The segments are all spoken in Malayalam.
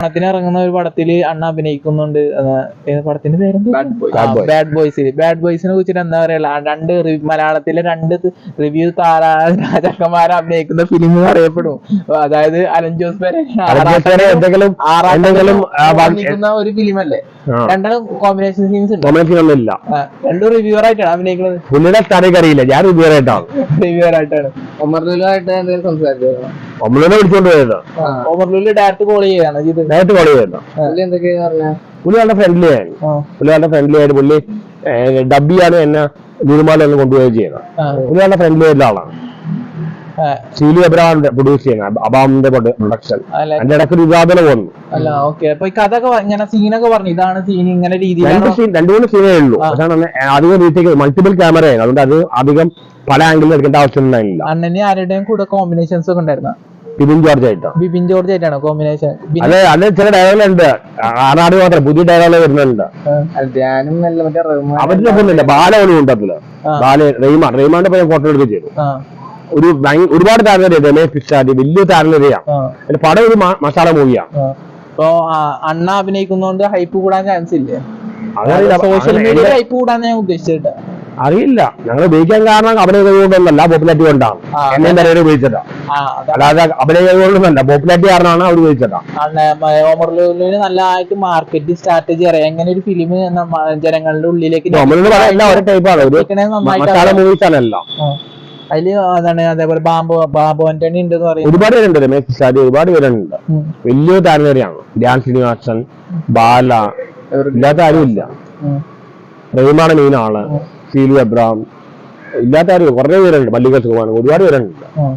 ഓണത്തിന് ഇറങ്ങുന്ന ഒരു പടത്തിൽ അണ്ണ അഭിനയിക്കുന്നുണ്ട്. ഏത് പടത്തിന്റെ പേരെന്താ Boys. ബാഡ് ബോയ്സിൽ ബാഡ് ബോയ്സിനെ കുറിച്ചിട്ട് എന്താ പറയാ? രണ്ട് മലയാളത്തിലെ രണ്ട് റിവ്യൂ താര രാജാക്കന്മാരെ അഭിനയിക്കുന്ന ഫിലിം എന്ന് അറിയപ്പെടും അതായത് അലൻ ജോസ് അഭിനയിക്കുന്ന ഒരു ഫിലിം അല്ലേ. രണ്ടും കോമ്പിനേഷൻ സീൻസ് ഉണ്ട്. രണ്ടും റിവ്യൂവർ ആയിട്ടാണ് അഭിനയിക്കുന്നത്? അറിയില്ല ഞാൻ ഉപയോഗമായിട്ടാണ് റിവ്യൂവർ ആയിട്ടാണ്. ഒമർലുലായിട്ട് എന്തെങ്കിലും സംസാരിച്ചു ഒമ്മളിനെ വിളിച്ചോണ്ട് പോയത്. ഓവർലൂൽ ഡയറക്റ്റ് കോൾ ചെയ്യാണ് ചെയ്ത് നേരിട്ട് കോൾ ചെയ്തോ പുള്ളി നല്ല പറഞ്ഞ? പുള്ളി വളരെ ഫ്രണ്ട്ലി ആയിരുന്നു. പുലി പുള്ളി വളരെ ഫ്രണ്ട്ലി ആയിട്ട് പുള്ളി ഡബിയാണ് എന്നെ ഗുരുമാല കൊണ്ടുപോയി ചെയ്യുന്നത് പുലി പുള്ളി വളരെ ഫ്രണ്ട്ലി ആയിട്ടുള്ള ആളാണ്. സീലി എബ്രഹാം പ്രൊഡ്യൂസ് ചെയ്യുന്ന അബാമിന്റെ പ്രൊഡക്ഷൻ അതിന്റെ ഇടയ്ക്ക് ഒരു വിവാദന വന്നു. അല്ല ഓക്കെ അപ്പൊ ഈ കഥ ഒക്കെ ഇങ്ങനെ സീനൊക്കെ പറഞ്ഞു. ഇതാണ് സീൻ ഇങ്ങനെ രണ്ട് സീൻ രണ്ടു മൂന്ന് സീനേ ഉള്ളൂ. പക്ഷേ അധികം രീതിക്ക് മൾട്ടിപ്പിൾ ക്യാമറയാണ് അതുകൊണ്ട് അത് അധികം പല ആംഗിളിൽ എടുക്കേണ്ട ആവശ്യം ഉണ്ടായിരുന്നില്ല. അണ്ണനെ ആരുടെയും കൂടെ കോമ്പിനേഷൻസ് ഒക്കെ ഉണ്ടായിരുന്ന? ബിബിൻ ജോർജ് ആയിട്ടോ? ബിപിൻ ജോർജ് ആയിട്ടാണ് കോമ്പിനേഷൻ അതെ അത് ചില ഡയലോഗ് ഉണ്ട്. ആറാട് മാത്രം പുതിയ ഡയലോഗ് വരുന്നുണ്ട്. ധ്യാനം അവരുടെ ഒന്നുമില്ല ബാല ഒന്നും ഉണ്ട് അതിൽ ബാല റെയ്മാൻ. റെയ്മാന്റെ പയ്യൻ ഫോട്ടോ എടുക്കുകയും ചെയ്തു. ഒരു ഒരുപാട് താരനിരയാണ് രമേശ് വലിയ താരനിരയാണ് പിന്നെ പടം ഒരു മസാല മൂവിയാ. അപ്പൊ അണ്ണ അഭിനയിക്കുന്നോണ്ട് ഹൈപ്പ് കൂടാൻ ചാൻസ് ഇല്ലേ? സോഷ്യൽ മീഡിയ ഹൈപ്പ് കൂടാൻ ഞാൻ ഉദ്ദേശിച്ചിട്ട് അറിയില്ല. ഞങ്ങൾ ഉപയോഗിക്കാൻ കാരണം അഭിനയ കഴിവുകൊണ്ടൊന്നല്ല പോപ്പുലാരിറ്റി കൊണ്ടാണ്. എന്നെയും തരവരെ ഉപയോഗിച്ചതാ. അല്ലാതെ അഭിനയ കഴിവുകൊണ്ടൊന്നല്ല പോപ്പുലാരിറ്റി കാരണമാണ് അവർ ഉപയോഗിച്ചതാ. ഓമർലൂലിന് നല്ലതായിട്ട് മാർക്കറ്റിംഗ് സ്ട്രാറ്റജി അറിയാം. എങ്ങനെ ഒരു ഫിലിം ജനങ്ങളുടെ ഉള്ളിലേക്ക് ഒരേ ടൈപ്പാണ് ഒരു മസാല. മൂവീസ് ആണല്ല ആ. അതിൽ അതാണ് അതേപോലെ ബാബു ബാബു ആന്റണി ഉണ്ട് ഒരുപാട് പേരുണ്ട് രമേശ് പിസ്റ്റാദി ഒരുപാട് പേരുണ്ട്. വലിയ താരനിരയാണ്. ധ്യാൻ ശ്രീനിവാസൻ ബാല ഇല്ലാത്ത ആരും ഇല്ല ഉം. റഹ്മാണ് മെയിൻ ആൾ. സീലു അബ്രാം ഇല്ലാത്ത ആരും കുറേ പേരുണ്ട് മല്ലിക സുഖമാണ് ഒരുപാട് പേരുണ്ട്. ഉം.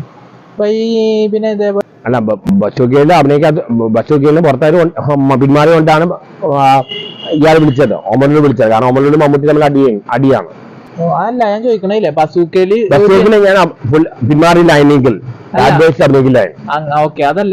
അപ്പൊ ഈ പിന്നെ ഇതേപോലെ അല്ല ബച്ചോക്കിയുടെ അഭിനയിക്കാത്ത ബച്ചോക്കിയുടെ പുറത്തായാലും പിന്മാറി കൊണ്ടാണ് ഇയാൾ വിളിച്ചത് ഒമറിനെ വിളിച്ചത്. കാരണം ഒമറിനോട് മമ്മൂട്ടി തമ്മിൽ അടി അടിയാണ്. അല്ല ഞാൻ ചോദിക്കണില്ലേ ബസൂക്കയിൽ ബച്ചോക്കിനെ ഞാൻ പിന്മാറിയില്ല അതിനെങ്കിൽ ഓക്കെ അതല്ല.